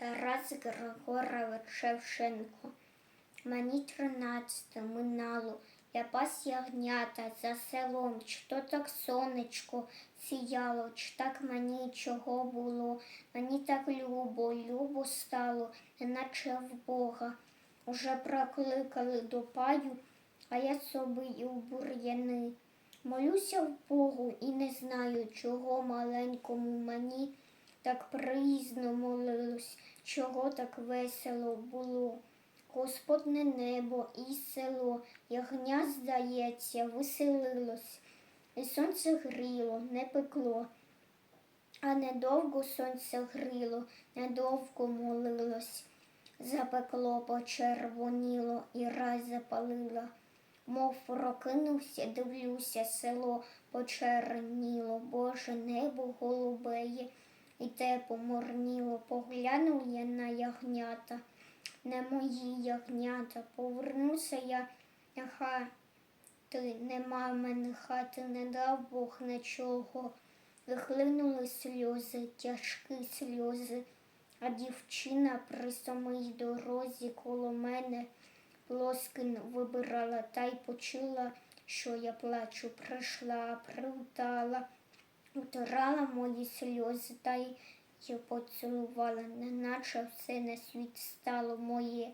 Тарас Григорович Шевченко. Мені тринадцяте минало, я пас ягнята за селом, чи то так сонечко сіяло, чи так мені чого було, мені так любо, любо стало, неначе в Бога. Уже прокликали до паю, а я собі і в бур'яни. Молюся в Богу і не знаю, чого маленькому мені так приїзно молилось, чого так весело було. Господне небо і село, ягня, здається, веселилось, і сонце гріло, не пекло. А недовго сонце гріло, недовго молилось. Запекло, почервоніло і раз запалило. Мов прокинувся, дивлюся, село почерніло, Боже небо голубеє, і те поморніло. Поглянув я на ягнята, не мої ягнята. Повернуся я на хати, нема мене хати, не дав Бог нічого. Вихлинули сльози, тяжкі сльози, а дівчина при самій дорозі коло мене Лоскин вибирала та й почула, що я плачу, прийшла, привітала, утирала мої сльози та й поцілувала, неначе все на світ стало моє.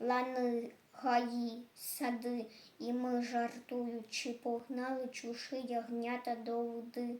Лани, гаї, сади, і ми, жартуючи, погнали чуші ягнята до води.